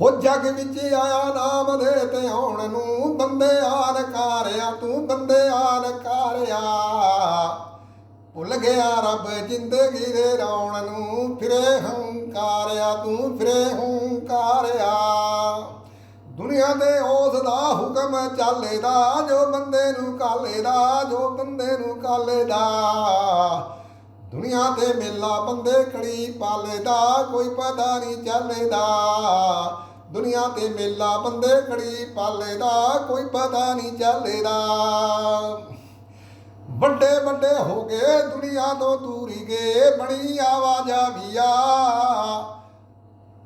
ਹੋ ਜਗ ਵਿੱਚ ਆਇਆ ਨਾਮ ਦੇ ਤੇ ਆਉਣ ਨੂੰ ਬੰਦੇ ਆਨ ਕਾਰਿਆ, ਤੂੰ ਬੰਦੇ ਆਨ ਕਾਰਿਆ। ਭੁੱਲ ਗਿਆ ਰੱਬ ਜ਼ਿੰਦਗੀ ਦੇ ਰੌਣ ਨੂੰ, ਫਿਰੇ ਹੰਕਾਰਿਆ, ਤੂੰ ਫਿਰੇ ਹੰਕਾਰਿਆ। ਦੁਨੀਆ ਦੇ ਉਸ ਦਾ ਹੁਕਮ ਚੱਲੇਦਾ, ਜੋ ਬੰਦੇ ਨੂੰ ਕਾਲੇਦਾ, ਜੋ ਬੰਦੇ ਨੂੰ ਕਾਲੇਦਾ। ਦੁਨੀਆ ਤੇ ਮੇਲਾ ਬੰਦੇ ਕੜੀ ਪਾਲੇਦਾ, ਕੋਈ ਪਤਾ ਨਹੀਂ ਚੱਲੇਦਾ। ਦੁਨੀਆ ਤੇ ਮੇਲਾ ਬੰਦੇ ਕਰੀ ਪਾਲੇ ਦਾ, ਕੋਈ ਪਤਾ ਨਹੀਂ ਚੱਲੇਦਾ। ਵੱਡੇ ਵੱਡੇ ਹੋ ਗਏ, ਦੁਨੀਆ ਤੋਂ ਦੂਰੀ ਗਏ, ਬਣੀ ਆਵਾਜ਼ਾ ਵੀਆ।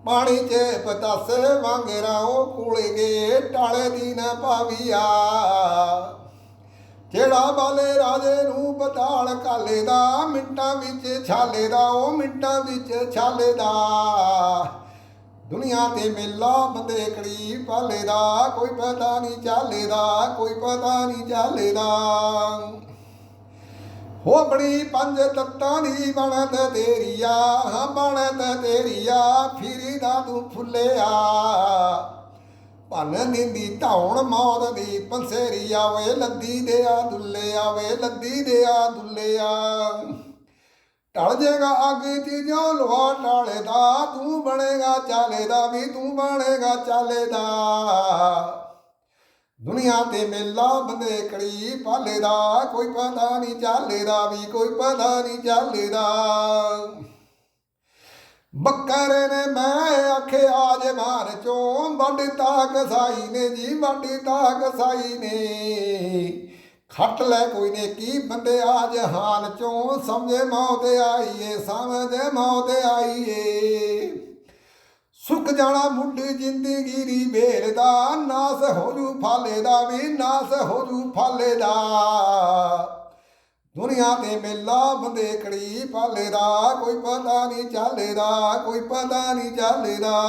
ਪਾਣੀ 'ਚ ਪਤਾਸੇ ਵਾਂਗਰਾ ਉਹ ਕੋਲੇ ਗਏ, ਟਾਲੇ ਦੀ ਨਾ ਪਾਵੀਆ ਜਿਹੜਾ ਬਾਲੇ ਰਾਜੇ ਨੂੰ ਬਤਾਲ ਕਾਲੇ ਦਾ ਮਿੰਟਾਂ ਵਿੱਚ ਛਾਲੇ ਦਾ ਉਹ ਮਿੰਟਾਂ ਵਿੱਚ ਛਾਲੇ ਦਾ ਦੁਨੀਆ ਤੇ ਮੇਲਾ ਬੰਦੇ ਕੜੀ ਪਾਲੇ ਦਾ ਕੋਈ ਪਤਾ ਨਹੀਂ ਚਾਲੇ ਦਾ ਕੋਈ ਪਤਾ ਨਹੀਂ ਚਾਲੇ ਦਾ ਹੋ ਬੜੀ ਪੰਜ ਤੱਤਾਂ ਦੀ ਬਣਤ ਤੇਰੀਆ, ਹਾਂ ਬਣਤ ਤੇਰੀਆ, ਫਿਰੀ ਦਾ ਤੂੰ ਫੁੱਲਿਆ। ਭਨ ਨਿੰਦੀ ਧੌਣ ਮੌਤ ਦੀ ਪੰਸੇਰੀਆ ਵੇ ਲੱਦੀ ਦੇ ਆ ਦੁੱਲਿਆ ਵੇ ਲੱਦੀ ਦੇ ਆ ਦੁੱਲਿਆ ਟਲ ਜਾਏਗਾ ਅੱਗ ਚ ਜੋ ਲੋਹਾ ਟਾਲੇ ਦਾ, ਤੂੰ ਬਣੇਗਾ ਚਾਲੇ ਦਾ ਵੀ, ਤੂੰ ਬਣੇਗਾ ਚਾਲੇ ਦਾ। ਦੁਨੀਆ ਤੇ ਮੇਲਾ ਬੰਦੇ ਕੜੀ ਪਾਲੇ ਦਾ, ਕੋਈ ਪਤਾ ਨਹੀਂ ਚਾਲੇ ਦਾ ਵੀ, ਕੋਈ ਪਤਾ ਨਹੀਂ ਚਾਲੇ ਦਾ। ਬੱਕਰੇ ਨੇ ਮੈਂ ਆਖਿਆ ਆਜ ਮਾਰ ਚੋਂ ਵੱਡੀ ਤਾਕ ਸਾਈ ਨੇ ਜੀ ਵੱਡੀ ਤਾਕ ਸਾਈ ਨੇ। ਖੱਟ ਲੈ ਕੋਈ ਨੇ ਕੀ ਬੰਦੇ ਆ ਜਹਾਨ ਚੋਂ ਸਮਝੇ ਮੌਤ ਆਈਏ, ਸਮਝੇ ਮੌਤ ਆਈਏ। ਸੁੱਕ ਜਾਣਾ ਮੁੱਢ ਜ਼ਿੰਦਗੀ ਦੀ ਵੇਲ ਦਾ, ਨਾਸ ਹੋ ਜੂ ਫਾਲੇ ਦਾ ਵੀ, ਨਾਸ ਹੋ ਜੂ ਫਾਲੇ ਦਾ। ਦੁਨੀਆ ਤੇ ਮੇਲਾ ਬੰਦੇ ਕੜੀ ਪਾਲੇ ਦਾ, ਕੋਈ ਪਤਾ ਨਹੀਂ ਚਾਲੇ ਦਾ ਕੋਈ ਪਤਾ ਨਹੀਂ ਚੱਲੇ ਦਾ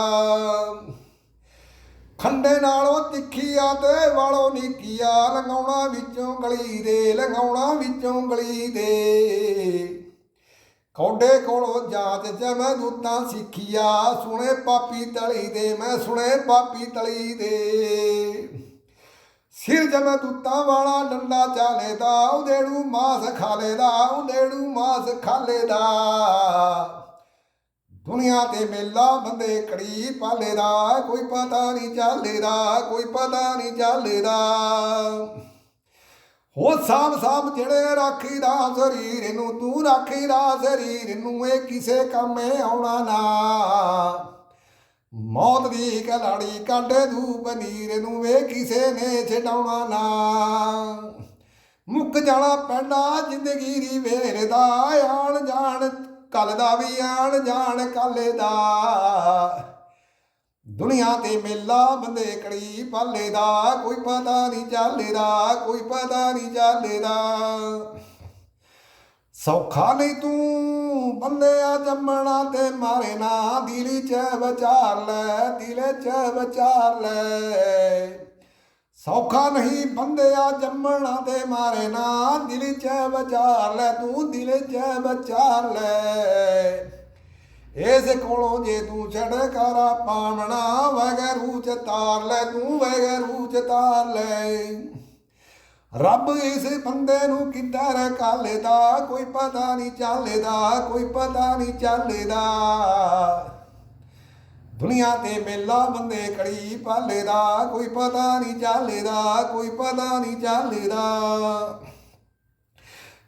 ਖੰਡੇ ਨਾਲੋਂ ਤਿੱਖੀਆ ਤੇ ਵਾਲੋਂ ਨਿੱਕੀਆ ਲੰਗਾਉਣਾ ਵਿੱਚੋਂ ਗਲੀ ਦੇ ਲੰਗਾਉਣਾ ਵਿੱਚੋਂ ਗਲੀ ਦੇ। ਕੌਡੇ ਕੋਲੋਂ ਜਾਂਚ ਜਮੈ ਦੂਤਾਂ ਸਿੱਖਿਆ, ਸੁਣੇ ਪਾਪੀ ਤਲੀ ਦੇ, ਮੈਂ ਸੁਣੇ ਪਾਪੀ ਤਲੀ ਦੇ। ਸਿਰ ਜਮੈ ਦੂਤਾਂ ਵਾਲਾ ਡੰਡਾ ਚਾਲੇ ਦਾ ਉਦੇੜੂ ਮਾਸ ਖਾਲੇ ਦਾ ਉਦੇੜੂ ਮਾਸ ਖਾਲੇ ਦਾ। ਦੁਨੀਆ ਤੇ ਮੇਲਾ ਬੰਦੇ ਕੜੀ ਪਾਲੇ ਦਾ ਕੋਈ ਪਤਾ ਨਹੀਂ ਚਾਲੇ ਦਾ ਕੋਈ ਪਤਾ ਨਹੀਂ ਚਾਲੇ ਦਾ ਹੋ ਸਾਬ ਸਾਬ ਜਿਹੜੇ ਰੱਖੀਦਾ ਸਰੀਰ ਨੂੰ, ਤੂੰ ਰੱਖੀਦਾ ਸਰੀਰ ਨੂੰ, ਇਹ ਕਿਸੇ ਕੰਮੇ ਆਉਣਾ ਨਾ। ਮੌਤ ਦੀ ਕਲਾੜੀ ਕੱਢ ਦੂ ਪਨੀਰ ਨੂੰ ਵੇ ਕਿਸੇ ਨੇ ਛਡਾਉਣਾ ਨਾ। ਮੁੱਕ ਜਾਣਾ ਪੈਂਦਾ ਜ਼ਿੰਦਗੀ ਦੀ ਵੇਰ ਦਾ, ਆਣ ਜਾਣ ਕੱਲ ਦਾ ਵੀ ਆਣ ਜਾਣ ਕੱਲੇ ਦਾ। ਦੁਨੀਆ ਤੇ ਮੇਲਾ ਬੰਦੇ ਕੜੀ ਪਾਲੇ ਦਾ, ਕੋਈ ਪਤਾ ਨਹੀਂ ਚਾਲੇ ਦਾ ਕੋਈ ਪਤਾ ਨਹੀਂ ਚਾਲੇ ਦਾ ਸੌਖਾ ਨਹੀਂ ਤੂੰ ਬੰਦਿਆ ਜੰਮਣਾ ਤੇ ਮਾਰੇ ਨਾ ਦਿਲੀ ਚ ਵਿਚਾਰ ਲੈ, ਦਿਲੇ ਚ ਵਿਚਾਰ ਲੈ। ਸੌਖਾ ਨਹੀਂ ਬੰਦਿਆ ਜੰਮਣਾ ਤੇ ਮਾਰੇ ਨਾ, ਦਿਲ ਚ ਵਿਚਾਰ ਲੈ, ਤੂੰ ਦਿਲ ਚ ਵਿਚਾਰ ਲੈ। ਇਸ ਕੋਲੋਂ ਜੇ ਤੂੰ ਛੜ ਕਰਾ ਪਾਵਣਾ ਵਗਰੂ ਚ ਤਾਰ ਲੈ, ਤੂੰ ਵਗਰੂ ਚ ਤਾਰ ਲੈ। ਰੱਬ ਇਸ ਬੰਦੇ ਨੂੰ ਕਿੱਧਰ ਕਾਲੇਦਾ ਕੋਈ ਪਤਾ ਨਹੀਂ ਚੱਲਦਾ, ਕੋਈ ਪਤਾ ਨਹੀਂ ਚੱਲਦਾ। ਦੁਨੀਆ ਤੇ ਮੇਲਾ ਬੰਦੇ ਕੜੀ ਪਾਲੇ ਦਾ ਕੋਈ ਪਤਾ ਨਹੀਂ ਚੱਲੇਦਾ, ਕੋਈ ਪਤਾ ਨਹੀਂ ਚੱਲੇਦਾ।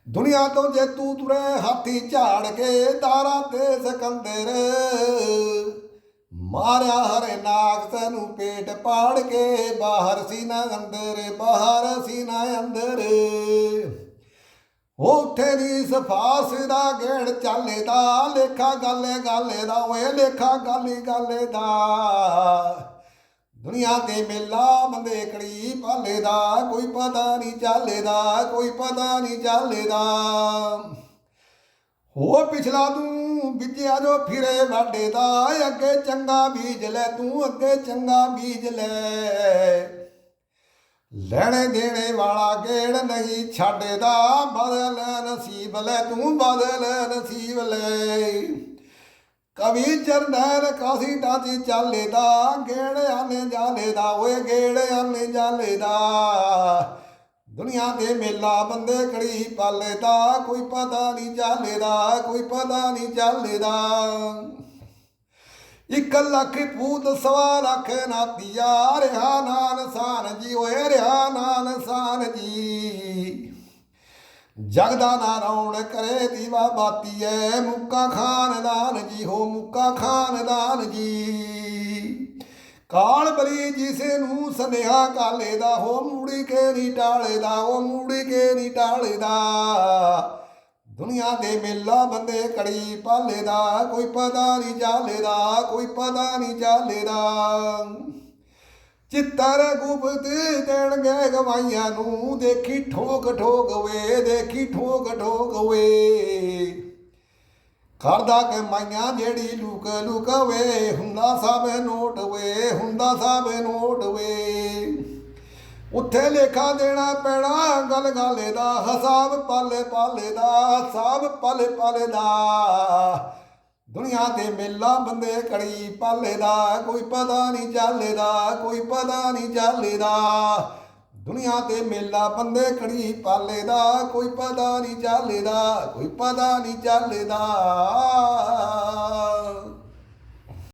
ਦੁਨੀਆ ਤੋਂ ਜੇ ਤੂੰ ਤੁਰੇ ਹਾਥੀ ਝਾੜ ਕੇ ਤਾਰਾ ਤੇ ਸਕੰਦਰ, ਮਾਰਿਆ ਹਰੇ ਨਾਗ ਤੈਨੂੰ ਪੇਟ ਪਾੜ ਕੇ, ਬਾਹਰ ਸੀ ਨਾ ਅੰਦਰ, ਬਾਹਰ ਸੀ ਨਾ ਅੰਦਰ। ਉਠੇ ਦੀ ਸਫਾਸ ਦਾ ਗੇੜ ਚਾਲੇ ਦਾ ਲੇਖਾ ਗਾਲੇ ਗਾਲੇ ਦਾ, ਓਏ ਲੇਖਾ ਗਾਲੀ ਗਾਲੇ ਦਾ। ਦੁਨੀਆ ਤੇ ਮੇਲਾ ਬੰਦੇ ਕੜੀ ਪਾਲੇ ਦਾ, ਕੋਈ ਪਤਾ ਨਹੀਂ ਚੱਲੇ ਦਾ, ਕੋਈ ਪਤਾ ਨਹੀਂ ਚੱਲੇ ਦਾ। ਹੋ ਪਿਛਲਾ ਤੂੰ ਵਿਚਿਆ ਜੋ ਫਿਰੇ ਵਾਡੇ ਦਾ, ਅੱਗੇ ਚੰਗਾ ਬੀਜ ਲੈ, ਤੂੰ ਅੱਗੇ ਚੰਗਾ ਬੀਜ ਲੈ। ਲੈਣੇ ਦੇਣੇ ਵਾਲਾ ਗੇੜ ਨਹੀਂ ਛੱਡਦਾ, ਬਦਲ ਨਸੀਬ ਲੈ, ਤੂੰ ਬਦਲ ਨਸੀਬ ਲੈ। ਕਵੀ ਚਰਨੈਲ ਕਾਸੀ ਡਾਚੀ ਚਾਲੇ ਦਾ ਗੇੜਿਆਂ ਨੇ ਜਾਲੇ ਦਾ ਓਏ ਗੇੜਿਆਂ ਨੇ ਜਾਲੇ ਦਾ ਦੁਨੀਆ ਦੇ ਮੇਲਾ ਬੰਦੇ ਕੜੀ ਪਾਲੇ ਦਾ ਕੋਈ ਪਤਾ ਨਹੀਂ ਚਾਲੇ ਦਾ ਕੋਈ ਪਤਾ ਨਹੀਂ ਚਾਲੇ ਦਾ ਇੱਕ ਲੱਖ ਪੂਤ ਸਵਾ ਲੱਖ ਨਾਤੀਆ ਰਿਹਾ ਨਾਨ ਸਾਨ ਜੀ, ਓਏ ਰਿਹਾ ਨਾਨ ਸਾਨ ਜੀ। ਜਗ ਦਾ ਨਾ ਰੌਣ ਕਰੇ ਦੀਵਾ ਬਾਤੀਐ, ਮੁੱਕਾ ਖਾਨਦਾਨ ਜੀ ਹੋ, ਮੁੱਕਾ ਖਾਨਦਾਨ ਜੀ। ਕਾਲ ਬਲੀ ਜਿਸੇ ਨੂੰ ਸਨੇਹਾ ਕਾਲੇ ਦਾ ਹੋ ਮੂੜੀ ਕੇ ਨਹੀਂ ਟਾਲੇ ਦਾ, ਉਹ ਮੂੜੀ ਕੇ ਨਹੀਂ ਟਾਲੇ ਦਾ। ਦੁਨੀਆ ਦੇ ਮੇਲਾ ਬੰਦੇ ਕੜੀ ਪਾਲੇ ਦਾ, ਕੋਈ ਪਤਾ ਨਹੀਂ ਜਾਲੇ ਦਾ, ਕੋਈ ਪਤਾ ਨਹੀਂ ਜਾਲੇ ਦਾ। ਚਿੱਤਰ ਗੁਪਤ ਦੇਣਗੇ ਗਵਾਈਆਂ ਨੂੰ, ਦੇਖੀ ਠੋਕ ਠੋਕ ਵੇ, ਦੇਖੀ ਠੋਕ ਠੋਕ ਵੇ। ਕਰਦਾ ਕਮਾਈਆਂ ਜਿਹੜੀ ਲੁਕ ਲੁਕ ਵੇ, ਹੁੰਦਾ ਸਭ ਨੋਟ ਵੇ, ਹੁੰਦਾ ਸਭ ਨੋਟ ਵੇ। ਉੱਥੇ ਲੇਖਾ ਦੇਣਾ ਪੈਣਾ ਗਲ ਗਾਲੇ ਦਾ, ਹਿਸਾਬ ਪਾਲੇ ਪਾਲੇ ਦਾ, ਹਿਸਾਬ ਪਾਲੇ ਪਾਲੇ ਦਾ। ਦੁਨੀਆ ਦੇ ਮੇਲਾ ਬੰਦੇ ਕੜੀ ਪਾਲੇ ਦਾ, ਕੋਈ ਪਤਾ ਨਹੀਂ ਚਾਲੇ ਦਾ, ਕੋਈ ਪਤਾ ਨਹੀਂ ਚਾਲੇ ਦਾ। ਦੁਨੀਆ ਤੇ ਮੇਲਾ ਬੰਦੇ ਕੜੀ ਪਾਲੇ ਦਾ, ਕੋਈ ਪਤਾ ਨਹੀਂ ਚਾਲੇ ਦਾ, ਕੋਈ ਪਤਾ ਨਹੀਂ ਚਾਲੇ ਦਾ।